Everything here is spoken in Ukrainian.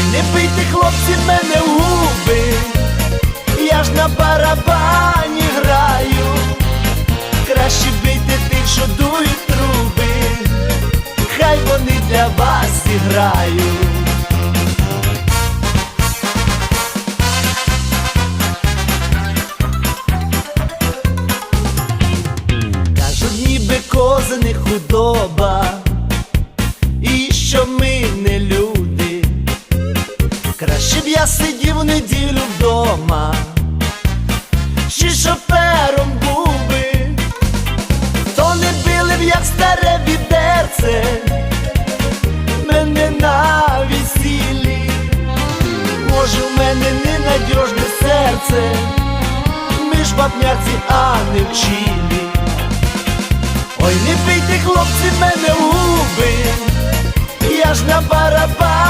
Ой, не бийте, хлопці, мене в губи, я ж на барабані граю, краще бийте тих, що дують труби, хай вони для вас зіграють. Кажуть, ніби кози не худоба, Краще б я сидів у неділю вдома, чи шофером був би, то не били б, як старе відерце, мене на весіллі, може, в мене ненадіжне серце, ми ж вапняці, а не вчилі. Ой, не бийте, хлопці, мене губи, я ж на барабані